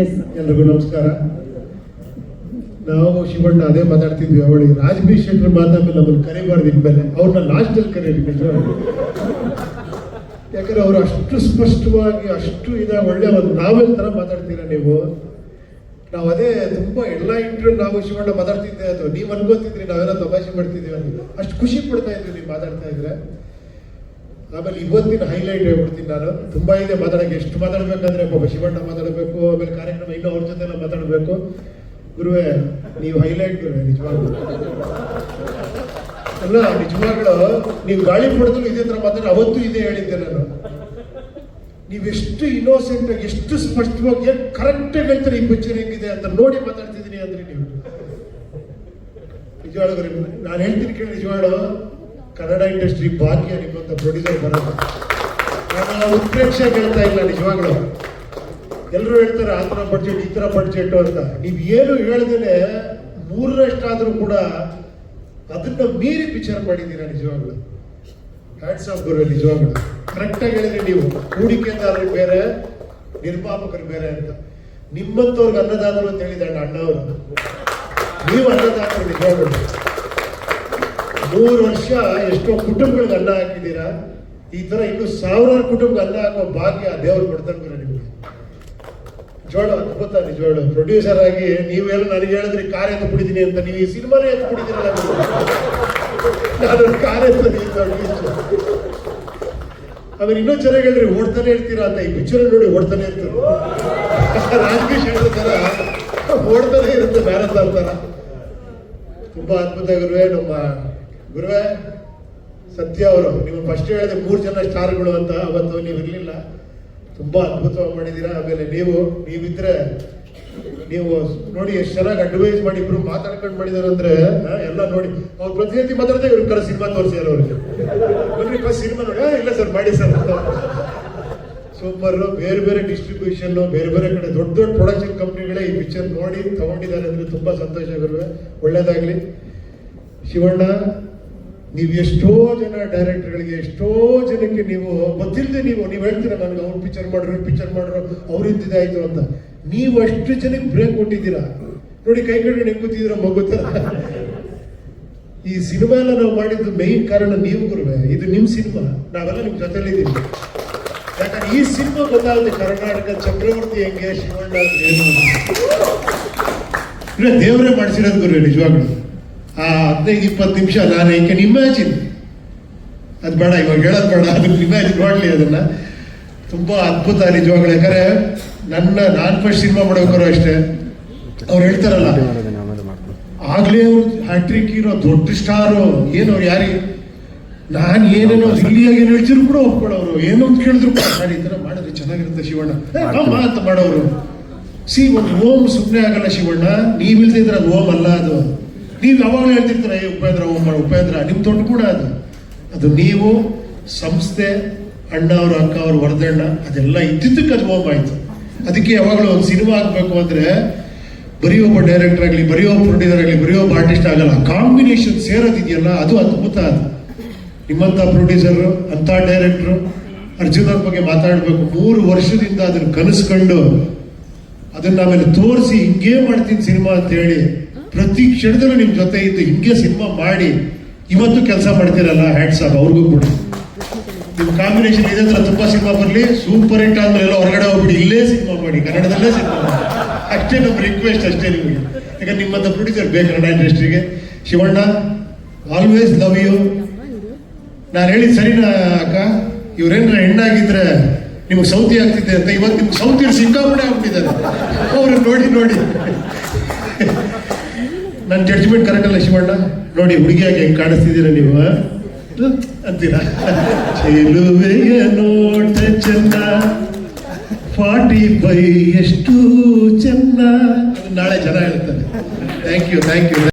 ಎಲ್ರಿಗೂ ನಮಸ್ಕಾರ. ನಾವು ಶಿವಣ್ಣ ಅದೇ ಮಾತಾಡ್ತಿದ್ವಿ, ಅವಳಿ ರಾಜಬೀರ್ ಶೆಟ್ಟರ್ ಮೇಲೆ ನಮ್ಮನ್ನು ಕರಿಬಾರ್ದು ಇನ್ಮೇಲೆ. ಅವ್ರನ್ನ ಲಾಸ್ಟಲ್ಲಿ ಕರೀರಿ. ಯಾಕಂದ್ರೆ ಅವರು ಅಷ್ಟು ಸ್ಪಷ್ಟವಾಗಿ, ಅಷ್ಟು ಇದೆ ಒಳ್ಳೆ ಒಂದು ನಾವೆಲ್ ತರ ಮಾತಾಡ್ತೀರಾ ನೀವು. ನಾವು ಅದೇ ತುಂಬ ಎಲ್ಲ ಇಂಟ್ರೂ ನಾವು ಶಿವಣ್ಣ ಮಾತಾಡ್ತಿದ್ದೆ ಅದು. ನೀವು ಅನ್ಕೋತಿದ್ರಿ, ನಾವೆಲ್ಲ ತಮಾಷೆ ಮಾಡ್ತಿದ್ದೀವಿ ಅಂತ. ಅಷ್ಟು ಖುಷಿ ಪಡ್ತಾ ಇದ್ವಿ ನೀವು ಮಾತಾಡ್ತಾ ಇದ್ರೆ. ಆಮೇಲೆ ಇವತ್ತಿನ ಹೈಲೈಟ್ ಹೇಳ್ಬಿಡ್ತೀನಿ ನಾನು. ತುಂಬಾ ಇದೆ ಮಾತಾಡಕ್ಕೆ. ಎಷ್ಟು ಮಾತಾಡಬೇಕಂದ್ರೆ ಪಾಪ ಶಿವಣ್ಣ ಮಾತಾಡಬೇಕು, ಆಮೇಲೆ ಕಾರ್ಯಕ್ರಮ ಇನ್ನೂ ಅವ್ರ ಜೊತೆ ಎಲ್ಲ ಮಾತಾಡಬೇಕು. ಗುರುವೇ, ನೀವು ಹೈಲೈಟ್ ಗುರುವೆ, ನಿಜವಾಗ್ಲೂ. ಅಲ್ಲ, ನಿಜವಾಗ್ಲು, ನೀವು ಗಾಳಿ ಪಡೆದ್ರು ಇದೇ ತರ ಮಾತಾಡಿ ಅವತ್ತು ಇದೇ ಹೇಳಿದ್ದೆ ನಾನು. ನೀವೆಷ್ಟು ಇನ್ನೋಸೆಂಟ್ ಆಗಿ, ಎಷ್ಟು ಸ್ಪಷ್ಟವಾಗಿ ಎಷ್ಟು ಕರೆಕ್ಟ್ ಆಗಿ ಹೇಳ್ತಾರೆ, ಈ ಪಿಕ್ಚರ್ ಹೆಂಗಿದೆ ಅಂತ ನೋಡಿ ಮಾತಾಡ್ತಿದ್ದೀನಿ ಅಂದ್ರೆ ನೀವು. ನಿಜವಾಗ್ಲು ನಾನು ಹೇಳ್ತೀನಿ ಕೇಳಿ, ನಿಜವಾಗ್ಲು. ಕನ್ನಡ ಇಂಡಸ್ಟ್ರಿ ಭಾಗ್ಯ ನಿಮ್ಮಂತ ಪ್ರೊಡ್ಯೂಸರ್ ಬರೋದು ನಾನು ಉತ್ಪ್ರೇಕ್ಷೆ ಹೇಳ್ತಾ ಇಲ್ಲ ನಿಜವಾಗ್ಲು. ಎಲ್ಲರೂ ಹೇಳ್ತಾರೆ ಆ ಥರ ಬಡ್ಜೆಟ್ ಈ ಥರ ಬಡ್ಜೆಟ್ ಅಂತ. ನೀವು ಏನು ಹೇಳ್ದೇನೆ ಮೂರರಷ್ಟಾದರೂ ಕೂಡ ಅದನ್ನ ಮೀರಿ ಪಿಕ್ಚರ್ ಮಾಡಿದ್ದೀರಾ ನಿಜವಾಗ್ಲು? ಹ್ಯಾಟ್ಸ್ ಆಫ್ ಬರೋ ನಿಜವಾಗ್ಲು. ಕರೆಕ್ಟಾಗಿ ಹೇಳಿದ್ರೆ ನೀವು. ಹೂಡಿಕೆದಾರರು ಬೇರೆ, ನಿರ್ಮಾಪಕರು ಬೇರೆ ಅಂತ. ನಿಮ್ಮಂತವ್ರಿಗೆ ಅನ್ನದಾತರು ಅಂತ ಹೇಳಿದ ಅಣ್ಣವರು ನೀವು ಅನ್ನದಾತರು ನಿಜವಾಗ್ಲು. ಮೂರು ವರ್ಷ ಎಷ್ಟೋ ಕುಟುಂಬಗಳಿಗೆ ಅನ್ನ ಹಾಕಿದ್ದೀರಾ? ಈ ತರ ಇನ್ನು ಸಾವಿರಾರು ಕುಟುಂಬಕ್ಕೆ ಅನ್ನ ಹಾಕೋ ಭಾಗ್ಯ ದೇವರು ಕೊಡ್ತಾನೆ ಗುರು ನಿಮಗೆ. ಜೋಳ ಅದ್ಭುತ ನಿಜವಾಳು ಪ್ರೊಡ್ಯೂಸರ್ ಆಗಿ ನೀವೆಲ್ಲ ನನಗೆ ಹೇಳಿದ್ರೆ ಕಾರ್ ಎತ್ತು ಕುಡಿದೀನಿ ಅಂತ. ನೀವು ಈ ಸಿನಿಮಾನೇ ಎತ್ತು ಕುಡಿದಿರಲ್ಲ. ನಾನು ಕಾರ್ ಎತ್ತು ಆಮೇಲೆ ಇನ್ನೂ ಚೆನ್ನಾಗಿ ಹೇಳ್ರಿ ಓಡ್ತಾನೆ ಇರ್ತೀರಾ ಅಂತ. ಈ ಪಿಕ್ಚರ್ ನೋಡಿ ಓಡ್ತಾನೆ ಇರ್ತಾರೆ? ರಾಜಕೀಯ ಹೇಳಿದ ತರ ಓಡ್ತಾನೆ ಇರುತ್ತೆ ಮ್ಯಾರಥಾನ್ ತರ. ತುಂಬಾ ಅದ್ಭುತ ನಮ್ಮ ಗುರುವೇ ಸತ್ಯ ಅವರು ನೀವು ಫಸ್ಟ್ ಹೇಳಿದ ಮೂರು ಜನ ಸ್ಟಾರ್ಗಳು ಅಂತ ಅವತ್ತು ನೀವು ಇರಲಿಲ್ಲ. ತುಂಬಾ ಅದ್ಭುತವಾಗಿ ಮಾಡಿದ್ದೀರಾ. ಆಮೇಲೆ ನೀವು ನೀವಿದ್ರೆ ನೀವು ನೋಡಿ ಎಷ್ಟು ಚೆನ್ನಾಗಿ ಅಡ್ವೈಸ್ ಮಾಡಿ ಇಬ್ರು ಮಾತಾಡ್ಕೊಂಡು ಮಾಡಿದಾರೆ ಅಂದ್ರೆ ಎಲ್ಲ ನೋಡಿ. ಅವ್ರು ಪ್ರತಿನಿಧಿ ಮಾತಾಡ್ದೆ ಇವ್ರ ಕರೆ ಸಿನಿಮಾ ತೋರಿಸಿದಾರೆ ಅವ್ರಿಗೆ. ಬನ್ನಿ ಫಸ್ಟ್ ಸಿನಿಮಾ ನೋಡಿ. "ಆ, ಇಲ್ಲ ಸರ್ ಮಾಡಿ ಸರ್. ಸೂಪರ್. ಬೇರೆ ಬೇರೆ ಡಿಸ್ಟ್ರಿಬ್ಯೂಷನ್ ಬೇರೆ ಬೇರೆ ಕಡೆ ದೊಡ್ಡ ದೊಡ್ಡ ಪ್ರೊಡಕ್ಷನ್ ಕಂಪ್ನಿಗಳೇ ಈ ಪಿಕ್ಚರ್ ನೋಡಿ ತಗೊಂಡಿದ್ದಾರೆ ಅಂದ್ರೆ ತುಂಬಾ ಸಂತೋಷ ಗುರುವೆ. ಒಳ್ಳೇದಾಗ್ಲಿ. ಶಿವಣ್ಣ ನೀವು ಎಷ್ಟೋ ಜನ ಡೈರೆಕ್ಟರ್ಗಳಿಗೆ ಎಷ್ಟೋ ಜನಕ್ಕೆ ನೀವು ಗೊತ್ತಿಲ್ಲದೆ ನೀವು ನೀವು ಹೇಳ್ತೀರಾ, ನನಗೆ ಅವ್ರು ಪಿಕ್ಚರ್ ಮಾಡ್ರು ಪಿಕ್ಚರ್ ಮಾಡ್ರು ಅವ್ರಿಂದ ಇದಾಯಿತು ಅಂತ. ನೀವು ಅಷ್ಟು ಜನಕ್ಕೆ ಬ್ರೇಕ್ ಕೊಟ್ಟಿದ್ದೀರಾ? ನೋಡಿ, ಕೈ ಕಡೆ ನೆಂಗುತ್ತಿದ್ದೀರ ಮಗುತ್ತ ಈ ಸಿನಿಮಾ ಎಲ್ಲ ನಾವು ಮಾಡಿದ್ದು ಮೇನ್ ಕಾರಣ ನೀವು ಗುರುವೆ. ಇದು ನಿಮ್ಮ ಸಿನಿಮಾ. ನಾವೆಲ್ಲ ನಿಮ್ ಜೊತೆಲಿದ್ದೀವಿ ಯಾಕಂದ್ರೆ ಈ ಸಿನಿಮಾ ಗೊತ್ತಾಗುತ್ತೆ ಕರ್ನಾಟಕ ಚಕ್ರವರ್ತಿ ಹೆಂಗೆ, ಶಿವಣ್ಣ ದೇವರೇ ಮಾಡಿಸಿರೋದು ಗುರು ನಿಜವಾಗ್ಲು. ಆ ಹದಿನೈದು ಇಪ್ಪತ್ತು ನಿಮಿಷ ನಾನು ಐ ಕ್ಯಾನ್ ಇಮ್ಯಾಜಿನ್ ಅದು ಬೇಡ ಇವಾಗ ಹೇಳೋದು ಬೇಡ ಅದನ್ನ ಇಮ್ಯಾಜಿನ್ ಮಾಡಲಿ ಅದನ್ನ. ತುಂಬಾ ಅದ್ಭುತ ನಿಜವಾಗ್ಲು. ಯಾಕಂದ್ರೆ ನನ್ನ ನಾನು ಫಸ್ಟ್ ಸಿನಿಮಾ ಮಾಡಬೇಕಾರು ಅಷ್ಟೇ. ಅವ್ರು ಹೇಳ್ತಾರಲ್ಲ ಆಗ್ಲೇ ಅವ್ರು ಹ್ಯಾಟ್ರಿಕ್ ಇರೋ ದೊಡ್ಡ ಸ್ಟಾರು ಏನು ಅವ್ರು ಯಾರಿ ನಾನು ಏನೇನೋ ಇಲ್ಲಿಯಾಗಿ ಏನು ಹೇಳ್ತಿದ್ರು ಕೂಡ ಒಪ್ಕೊಳ್ಳೋರು ಏನೋ ಅಂತ ಕೇಳಿದ್ರು ಕೂಡ ನಾನು ಈ ಥರ ಮಾಡಿದ್ರೆ ಚೆನ್ನಾಗಿರುತ್ತೆ ಶಿವಣ್ಣ. ಅಮ್ಮ ಅಂತ ಮಾಡೋರು. ಸಿ ಒಂದು ಓಮ್ ಸುಮ್ಮನೆ ಆಗಲ್ಲ ಶಿವಣ್ಣ. ನೀವಿಲ್ದಿದ್ರೆ ಅದು ಓಮ್ ಅಲ್ಲ ಅದು. ನೀವು ಯಾವಾಗಲೂ ಹೇಳ್ತಿರ್ತೀರ, ಏ, ಉಪೇಂದ್ರ, ಓಂ ಮಾಡು, ಉಪೇಂದ್ರ. ನಿಮ್ಮ ದೊಡ್ಡ ಕೂಡ ಅದು. ಅದು ನೀವು, ಸಂಸ್ಥೆ, ಅಣ್ಣ ಅವರು, ಅಕ್ಕ ಅವರು, ವರದಣ್ಣ, ಅದೆಲ್ಲ ಇದ್ದಿದ್ದಕ್ಕೆ ಅದು ಓಂ ಆಯ್ತು. ಅದಕ್ಕೆ ಯಾವಾಗಲೂ ಒಂದು ಸಿನಿಮಾ ಆಗಬೇಕು ಅಂದ್ರೆ, ಬರೀ ಒಬ್ಬ ಡೈರೆಕ್ಟರ್ ಆಗಲಿ, ಬರೀ ಒಬ್ಬ ಪ್ರೊಡ್ಯೂಸರ್ ಆಗಲಿ, ಬರೀ ಒಬ್ಬ ಆರ್ಟಿಸ್ಟ್ ಆಗಲ್ಲ ಕಾಂಬಿನೇಷನ್ ಸೇರೋದಿದೆಯಲ್ಲ, ಅದು ಅದ್ಭುತ ಅದು. ನಿಮ್ಮಂಥ ಪ್ರೊಡ್ಯೂಸರ್ ಅಂತ ಡೈರೆಕ್ಟ್ರು ಅರ್ಜುನ್ ಅವ್ರ ಬಗ್ಗೆ ಮಾತಾಡಬೇಕು, ಮೂರು ವರ್ಷದಿಂದ ಅದನ್ನ ಕನಸ್ಕೊಂಡು, ಅದನ್ನ ಆಮೇಲೆ ತೋರಿಸಿ ಹಿಂಗೇ ಮಾಡ್ತೀನಿ ಸಿನಿಮಾ ಅಂತ ಹೇಳಿ ಪ್ರತಿ ಕ್ಷಣದಲ್ಲೂ ನಿಮ್ಮ ಜೊತೆ ಇದ್ದು ಹಿಂಗೆ ಸಿನಿಮಾ ಮಾಡಿ ಇವತ್ತು ಕೆಲಸ ಮಾಡ್ತೀರಲ್ಲ ಹ್ಯಾಂಡ್ಸ್ ಆಫ್ ಅವ್ರಿಗೂ ಕೂಡ. ನಿಮ್ಮ ಕಾಂಬಿನೇಷನ್ ಇದೆ ಅಂದ್ರೆ ತುಂಬಾ ಸಿನಿಮಾ ಬರಲಿ. ಸೂಪರ್ ಹಿಟ್ ಆದ್ಮೇಲೆ ಎಲ್ಲ ಹೊರಗಡೆ ಹೋಗ್ಬಿಡಿ. ಇಲ್ಲೇ ಸಿನಿಮಾ ಮಾಡಿ. ಕನ್ನಡದಲ್ಲೇ ಸಿನಿಮಾ ಮಾಡಿ. ಅಷ್ಟೇ ನಮ್ಮ ರಿಕ್ವೆಸ್ಟ್ ಅಷ್ಟೇ ನಿಮಗೆ. ಯಾಕಂದ್ರೆ ನಿಮ್ಮಂತ ಪ್ರೊಡ್ಯೂಸರ್ ಬೇಕು ಕನ್ನಡ ಇಂಡಸ್ಟ್ರಿಗೆ. ಶಿವಣ್ಣ ಆಲ್ವೇಸ್ ಲವ್ ಯು ನಾನು ಹೇಳಿದ್ ಸರಿನಾ ಅಕ್ಕ? ಇವ್ರೇನ್ರ ಹೆಣ್ಣಾಗಿದ್ರೆ ನಿಮಗೆ ಸೌತಿ ಆಗ್ತಿದೆ ಅಂತ ಇವತ್ತು ನಿಮ್ಗೆ ಸೌತಿ ಸಿಕ್ಕಾಪಡೆ ಆಗ್ಬಿಟ್ಟಿದ್ದಾರೆ. ಅವ್ರನ್ನ ನೋಡಿ ನೋಡಿ. ನನ್ನ ಜಡ್ಜ್ಮೆಂಟ್ ಕರೆಕ್ಟ್ ಅಲ್ಲ ಶಿವಣ್ಣ? ನೋಡಿ, ಹುಡುಗಿಯಾಗಿ ಹೆಂಗೆ ಕಾಣಿಸ್ತಿದ್ದೀರಾ ನೀವು? ಅಂತೀರಾ? ಚೆಲುವೆಯ ನೋಟ ಚೆನ್ನ ಫಾರ್ಟಿ ಫೈ ಎಷ್ಟು ಚೆನ್ನ ನಾಳೆ ಹೇಳ್ತಾರೆ. Thank you thank you